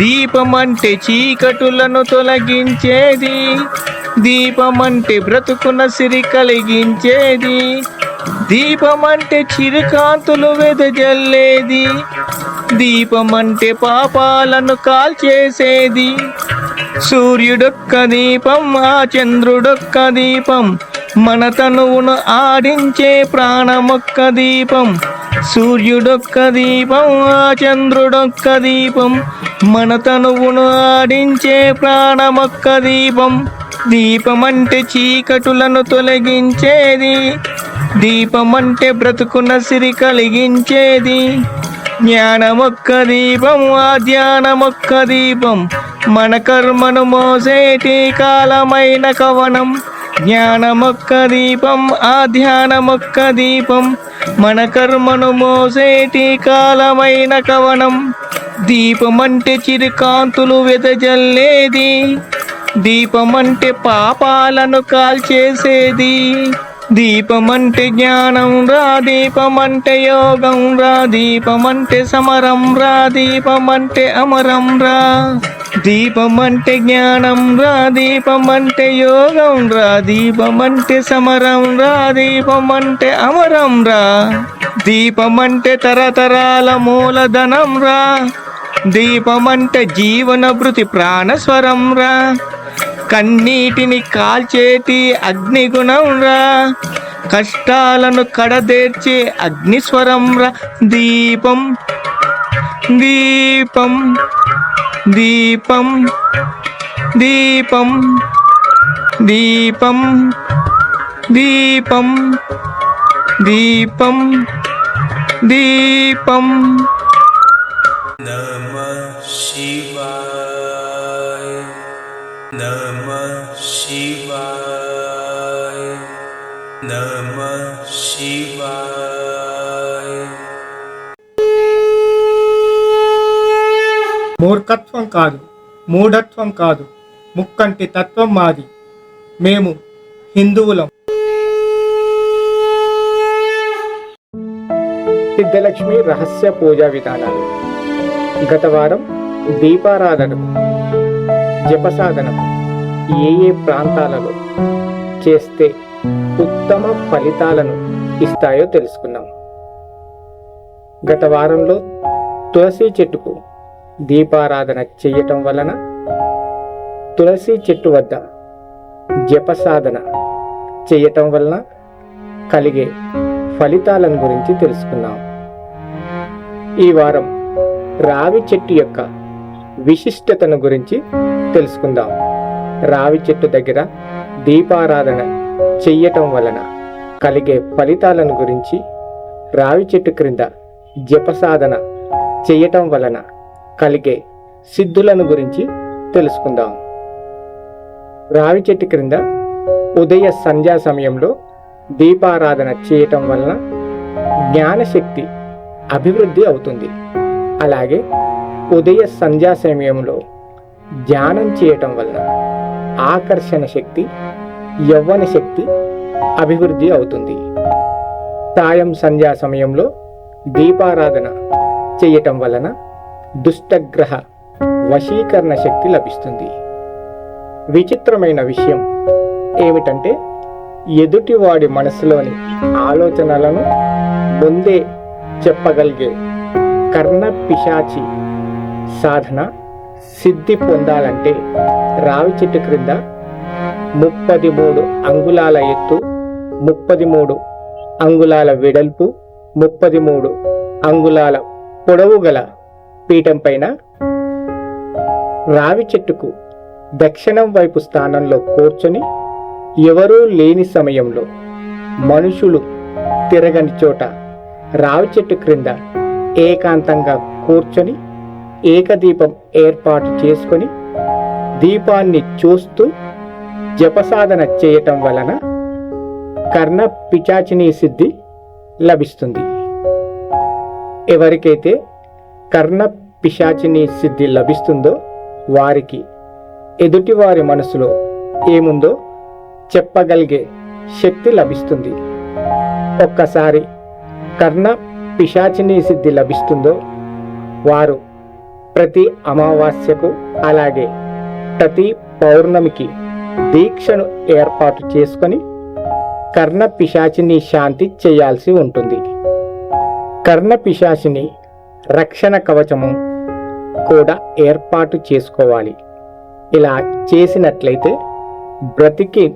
దీపమంటే చీకటులను తొలగించేది. దీపమంటే బ్రతుకున సిరి కలిగించేది. దీపమంటే చిరుకాంతులు వెదజల్లేది. దీపమంటే పాపాలను కాల్చేసేది. సూర్యుడొక్క దీపం ఆ చంద్రుడొక్క దీపం మన తనువును ఆడించే ప్రాణమొక్క దీపం సూర్యుడొక్క దీపం ఆ చంద్రుడొక్క దీపం మన తనువును ఆడించే ప్రాణమొక్క దీపం. దీపమంటే చీకటులను తొలగించేది. దీపమంటే బ్రతుకున్న సిరి కలిగించేది. జ్ఞానమొక్క దీపం ఆ ధ్యానమొక్క దీపం. మన కర్మను మోసేటి కాలమైన కవనం. జ్ఞానమొక్క దీపం ఆ ధ్యానమొక్క దీపం. మన కర్మను మోసేటి కాలమైన కవనం. దీపమంటే చిరుకాంతులు వెదజల్లేది. దీపమంటే పాపాలను కాల్చేసేది. దీపమంటే జ్ఞానం రా దీపమంటే యోగం రా దీపమంటే సమరం రా దీపమంటే అమరం రా. దీపమంటే జ్ఞానం రా దీపమంటే యోగం రా దీపమంటే సమరం రా దీపమంటే అమరం రా. దీపమంటే తరతరాల మూలధనం రా. దీపమంటే జీవన భృతి ప్రాణస్వరం రా. కన్నీటిని కాల్చేటి అగ్నిగుణం రా. కష్టాలను కడదేర్చే అగ్నిస్వరం రా. దీపం దీపం దీపం దీపం దీపం దీపం దీపం దీపం. మూర్ఖత్వం కాదు మూఢత్వం కాదు ముక్కంటి తత్వం మాది. మేము హిందువులం. సిద్ధలక్ష్మి రహస్య పూజా విధానాలు. గత వారం జపసాధనం ఏ ఏ ప్రాంతాలలో చేస్తే ఉత్తమ ఫలితాలను ఇస్తాయో తెలుసుకున్నాం. గత వారంలో తులసి చెట్టుకు దీపారాధన చేయటం వలన తులసి చెట్టు వద్ద జపసాధన చేయటం వలన కలిగే ఫలితాలను గురించి తెలుసుకున్నాం. ఈ వారం రావి చెట్టు యొక్క విశిష్టతను గురించి తెలుసుకుందాం. రావి చెట్టు దగ్గర దీపారాధన చెయ్యటం వలన కలిగే ఫలితాలను గురించి రావి చెట్టు క్రింద జపసాధన చేయటం వలన కలిగే సిద్ధులను గురించి తెలుసుకుందాం. రావి చెట్టు క్రింద ఉదయ సంధ్యా సమయంలో దీపారాధన చేయటం వలన జ్ఞానశక్తి అభివృద్ధి అవుతుంది. అలాగే ఉదయ సంధ్యా సమయంలో ధ్యానం చేయటం వలన ఆకర్షణ శక్తి యవ్వన శక్తి అభివృద్ధి అవుతుంది. సాయం సంధ్యా సమయంలో దీపారాధన చేయటం వలన దుష్టగ్రహ వశీకరణ శక్తి లభిస్తుంది. విచిత్రమైన విషయం ఏమిటంటే ఎదుటివాడి మనసులోని ఆలోచనలను ముందే చెప్పగలిగే కర్ణ పిశాచి సాధన సిద్ధి పొందాలంటే రావి చెట్టు క్రింద ముప్పది మూడు అంగుళాల ఎత్తు ముప్పది మూడు అంగుళాల వెడల్పు ముప్పది మూడు అంగుళాల పొడవు గల పీఠం పైన రావి చెట్టుకు దక్షిణం వైపు స్థానంలో కూర్చొని ఎవరూ లేని సమయంలో మనుషులు తిరగని చోట రావి చెట్టు క్రింద ఏకాంతంగా కూర్చొని ఏకదీపం ఏర్పాటు చేసుకొని దీపాన్ని చూస్తూ జపసాధన చేయటం వలన కర్ణ పిచాచిని సిద్ధి లభిస్తుంది. ఎవరికైతే కర్ణ పిశాచిని సిద్ధి లభిస్తుందో వారికి ఎదుటివారి మనసులో ఏముందో చెప్పగలిగే శక్తి లభిస్తుంది. ఒక్కసారి కర్ణ పిశాచిని సిద్ధి లభిస్తుందో వారు ప్రతి అమావాస్యకు అలాగే ప్రతి పౌర్ణమికి దీక్షను ఏర్పాటు చేసుకొని కర్ణ పిశాచిని శాంతి చేయాల్సి ఉంటుంది. కర్ణ పిశాచిని రక్షణ కవచము కూడా ఏర్పాటు చేసుకోవాలి. ఇలా చేసినట్లయితే బ్రతికి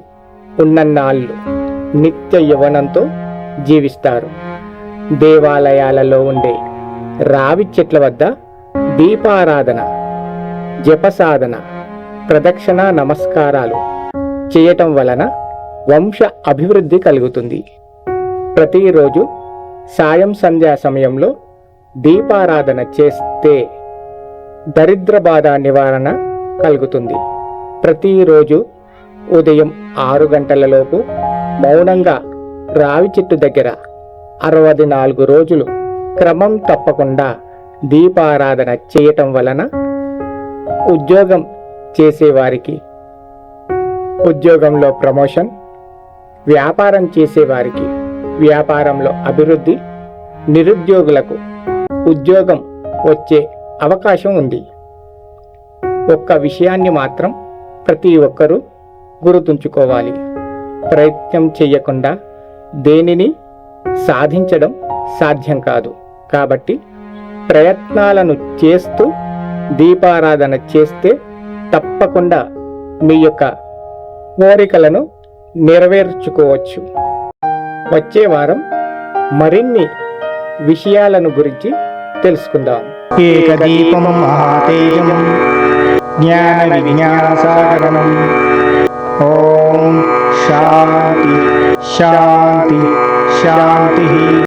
ఉన్న నాళ్ళు నిత్య యవనంతో జీవిస్తారు. దేవాలయాలలో ఉండే రావి చెట్ల వద్ద దీపారాధన జపసాధన ప్రదక్షిణ నమస్కారాలు చేయటం వలన వంశ అభివృద్ధి కలుగుతుంది. ప్రతిరోజు సాయం సంధ్యా సమయంలో దీపారాధన చేస్తే దరిద్ర బాధ నివారణ కలుగుతుంది. ప్రతిరోజు ఉదయం ఆరు గంటలలోపు మౌనంగా రావి చెట్టు దగ్గర అరవై నాలుగు రోజులు క్రమం తప్పకుండా దీపారాధన చేయటం వలన ఉద్యోగం చేసేవారికి ఉద్యోగంలో ప్రమోషన్ వ్యాపారం చేసేవారికి వ్యాపారంలో అభివృద్ధి నిరుద్యోగులకు ఉద్యోగం వచ్చే అవకాశం ఉంది. ఒక్క విషయాన్ని మాత్రం ప్రతి ఒక్కరూ గుర్తుంచుకోవాలి. ప్రయత్నం చేయకుండా దేనిని సాధించడం సాధ్యం కాదు. కాబట్టి ప్రయత్నాలను చేస్తూ దీపారాధన చేస్తే తప్పకుండా మీ యొక్క కోరికలను నెరవేర్చుకోవచ్చు. వచ్చే వారం మరిన్ని విషయాలను గురించి తెలుసుకుందాం. ఏకదీపం మహాతేజం జ్ఞాన ఓం శాంతి శాంతి శాంతి.